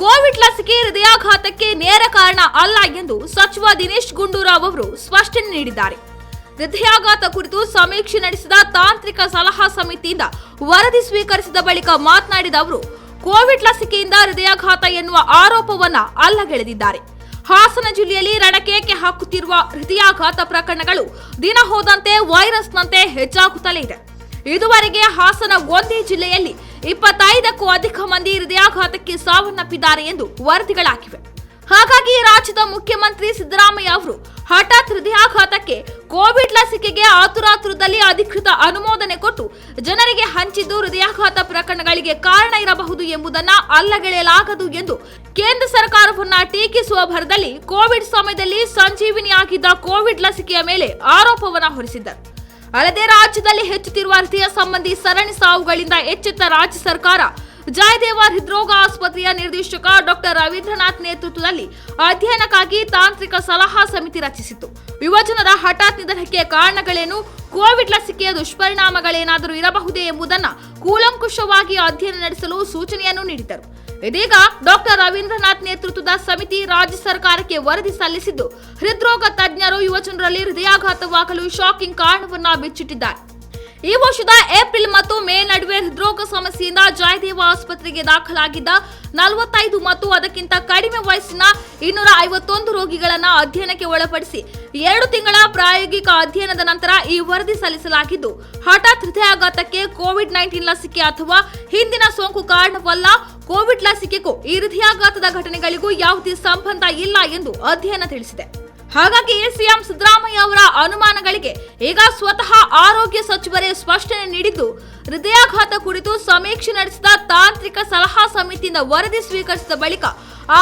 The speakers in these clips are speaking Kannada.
ಕೋವಿಡ್ ಲಸಿಕೆ ಹೃದಯಾಘಾತಕ್ಕೆ ನೇರ ಕಾರಣ ಅಲ್ಲ ಎಂದು ಸಚಿವ ದಿನೇಶ್ ಗುಂಡೂರಾವ್ ಅವರು ಸ್ಪಷ್ಟನೆ ನೀಡಿದ್ದಾರೆ. ಹೃದಯಾಘಾತ ಕುರಿತು ಸಮೀಕ್ಷೆ ನಡೆಸಿದ ತಾಂತ್ರಿಕ ಸಲಹಾ ಸಮಿತಿಯಿಂದ ವರದಿ ಸ್ವೀಕರಿಸಿದ ಬಳಿಕ ಮಾತನಾಡಿದ ಅವರು, ಕೋವಿಡ್ ಲಸಿಕೆಯಿಂದ ಹೃದಯಾಘಾತ ಎನ್ನುವ ಆರೋಪವನ್ನ ಅಲ್ಲಗೆಳೆದಿದ್ದಾರೆ. ಹಾಸನ ಜಿಲ್ಲೆಯಲ್ಲಿ ರಣಕೇಕೆ ಹಾಕುತ್ತಿರುವ ಹೃದಯಾಘಾತ ಪ್ರಕರಣಗಳು ದಿನ ಹೋದಂತೆ ವೈರಸ್ನಂತೆ ಹೆಚ್ಚಾಗುತ್ತಲೇ ಇದೆ. ಇದುವರೆಗೆ ಹಾಸನ ಒಂದೇ ಜಿಲ್ಲೆಯಲ್ಲಿ ಇಪ್ಪತ್ತೈದಕ್ಕೂ ಅಧಿಕ ಮಂದಿ ಹೃದಯಾಘಾತಕ್ಕೆ ಸಾವನ್ನಪ್ಪಿದ್ದಾರೆ ಎಂದು ವರದಿಗಳಾಗಿವೆ. ಹಾಗಾಗಿ ರಾಜ್ಯದ ಮುಖ್ಯಮಂತ್ರಿ ಸಿದ್ದರಾಮಯ್ಯ ಅವರು ಹಠಾತ್ ಹೃದಯಾಘಾತಕ್ಕೆ ಕೋವಿಡ್ ಲಸಿಕೆಗೆ ಆತುರಾತುರದಲ್ಲಿ ಅಧಿಕೃತ ಅನುಮೋದನೆ ಕೊಟ್ಟು ಜನರಿಗೆ ಹಂಚಿದ್ದು ಹೃದಯಾಘಾತ ಪ್ರಕರಣಗಳಿಗೆ ಕಾರಣ ಇರಬಹುದು ಎಂಬುದನ್ನ ಅಲ್ಲಗೆಳೆಯಲಾಗದು ಎಂದು ಕೇಂದ್ರ ಸರ್ಕಾರವನ್ನ ಟೀಕಿಸುವ ಭರದಲ್ಲಿ ಕೋವಿಡ್ ಸಮಯದಲ್ಲಿ ಸಂಜೀವಿನಿಯಾಗಿದ್ದ ಕೋವಿಡ್ ಲಸಿಕೆಯ ಮೇಲೆ ಆರೋಪವನ್ನ ಹೊರಿಸಿದ್ದರು. ಅಲ್ಲದೆ ರಾಜ್ಯದಲ್ಲಿ ಹೆಚ್ಚುತ್ತಿರುವ ಹೃದಯ ಸಂಬಂಧಿ ಸರಣಿ ಸಾವುಗಳಿಂದ ಎಚ್ಚೆತ್ತ ರಾಜ್ಯ ಸರ್ಕಾರ. ಜಯದೇವ ಹೃದ್ರೋಗ ಆಸ್ಪತ್ರೆಯ ನಿರ್ದೇಶಕ ಡಾಕ್ಟರ್ ರವೀಂದ್ರನಾಥ್ ನೇತೃತ್ವದಲ್ಲಿ ಅಧ್ಯಯನಕ್ಕಾಗಿ ತಾಂತ್ರಿಕ ಸಲಹಾ ಸಮಿತಿ ರಚಿಸಿತು ಯುವಜನರ ಹಠಾತ್ ನಿಧನಕ್ಕೆ ಕಾರಣಗಳೇನು? ಕೋವಿಡ್ ಲಸಿಕೆಯ ದುಷ್ಪರಿಣಾಮಗಳೇನಾದರೂ ಇರಬಹುದೇ ಎಂಬುದನ್ನು ಕೂಲಂಕುಷವಾಗಿ ಅಧ್ಯಯನ ನಡೆಸಲು ಸೂಚನೆಯನ್ನು ನೀಡಿದರು. ಇದೀಗ ಡಾಕ್ಟರ್ ರವೀಂದ್ರನಾಥ್ ನೇತೃತ್ವದ ಸಮಿತಿ ರಾಜ್ಯ ಸರ್ಕಾರಕ್ಕೆ ವರದಿ ಸಲ್ಲಿಸಿದ್ದು, ಹೃದ್ರೋಗ ತಜ್ಞರು ಯುವಜನರಲ್ಲಿ ಹೃದಯಾಘಾತವಾಗಲು ಶಾಕಿಂಗ್ ಕಾರಣವನ್ನ ಬಿಚ್ಚಿಟ್ಟಿದ್ದಾರೆ. ಈ ವರ್ಷದ ಏಪ್ರಿಲ್ ಮತ್ತು ಮೇ ನಡುವೆ ಹೃದ್ರೋಗ ಸಮಸ್ಯೆಯಿಂದ ಜಯದೇವ ಆಸ್ಪತ್ರೆಗೆ ದಾಖಲಾಗಿದ್ದ ನಲವತ್ತೈದು ಮತ್ತು ಅದಕ್ಕಿಂತ ಕಡಿಮೆ ವಯಸ್ಸಿನ ಇನ್ನೂರ ಐವತ್ತೊಂದು ರೋಗಿಗಳನ್ನು ಅಧ್ಯಯನಕ್ಕೆ ಒಳಪಡಿಸಿ ಎರಡು ತಿಂಗಳ ಪ್ರಾಯೋಗಿಕ ಅಧ್ಯಯನದ ನಂತರ ಈ ವರದಿ ಸಲ್ಲಿಸಲಾಗಿದ್ದು, ಹಠಾತ್ ಹೃದಯಾಘಾತಕ್ಕೆ ಕೋವಿಡ್ ನೈನ್ಟೀನ್ ಲಸಿಕೆ ಅಥವಾ ಹಿಂದಿನ ಸೋಂಕು ಕಾರಣವಲ್ಲ, ಕೋವಿಡ್ ಲಸಿಕೆಗೂ ಈ ಹೃದಯಾಘಾತದ ಘಟನೆಗಳಿಗೂ ಯಾವುದೇ ಸಂಬಂಧ ಇಲ್ಲ ಎಂದು ಅಧ್ಯಯನ ತಿಳಿಸಿದೆ. ಹಾಗಾಗಿ ಸಿಎಂ ಸಿದ್ದರಾಮಯ್ಯ ಅವರ ಅನುಮಾನಗಳಿಗೆ ಈಗ ಸ್ವತಃ ಆರೋಗ್ಯ ಸಚಿವರೇ ಸ್ಪಷ್ಟನೆ ನೀಡಿದ್ದು, ಹೃದಯಾಘಾತ ಕುರಿತು ಸಮೀಕ್ಷೆ ನಡೆಸಿದ ತಾಂತ್ರಿಕ ಸಲಹಾ ಸಮಿತಿಯಿಂದ ವರದಿ ಸ್ವೀಕರಿಸಿದ ಬಳಿಕ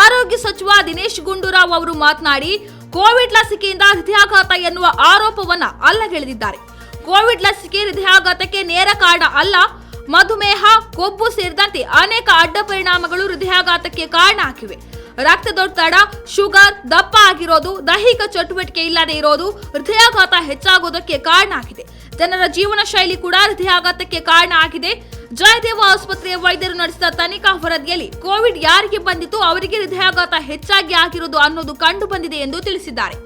ಆರೋಗ್ಯ ಸಚಿವ ದಿನೇಶ್ ಗುಂಡೂರಾವ್ ಅವರು ಮಾತನಾಡಿ, ಕೋವಿಡ್ ಲಸಿಕೆಯಿಂದ ಹೃದಯಾಘಾತ ಎನ್ನುವ ಆರೋಪವನ್ನು ಅಲ್ಲಗೆಳೆದಿದ್ದಾರೆ. ಕೋವಿಡ್ ಲಸಿಕೆ ಹೃದಯಾಘಾತಕ್ಕೆ ನೇರ ಕಾರಣ ಅಲ್ಲ, ಮಧುಮೇಹ, ಕೊಬ್ಬು ಸೇರಿದಂತೆ ಅನೇಕ ಅಡ್ಡ ಪರಿಣಾಮಗಳು ಹೃದಯಾಘಾತಕ್ಕೆ ಕಾರಣ ಆಗಿವೆ. ರಕ್ತದೊತ್ತಡ ಶುಗರ್, ದಪ್ಪ ಆಗಿರೋದು, ದೈಹಿಕ ಚಟುವಟಿಕೆ ಇಲ್ಲದೆ ಇರೋದು ಹೃದಯಾಘಾತ ಹೆಚ್ಚಾಗೋದಕ್ಕೆ ಕಾರಣ ಆಗಿದೆ. ಜನರ ಜೀವನ ಶೈಲಿ ಕೂಡ ಹೃದಯಾಘಾತಕ್ಕೆ ಕಾರಣ ಆಗಿದೆ. ಜಯದೇವ ಆಸ್ಪತ್ರೆಯ ವೈದ್ಯರು ನಡೆಸಿದ ತನಿಖಾ ವರದಿಯಲ್ಲಿ ಕೋವಿಡ್ ಯಾರಿಗೆ ಬಂದಿತ್ತು ಅವರಿಗೆ ಹೃದಯಾಘಾತ ಹೆಚ್ಚಾಗಿ ಆಗಿರೋದು ಅನ್ನೋದು ಕಂಡು ಬಂದಿದೆ ಎಂದು ತಿಳಿಸಿದ್ದಾರೆ.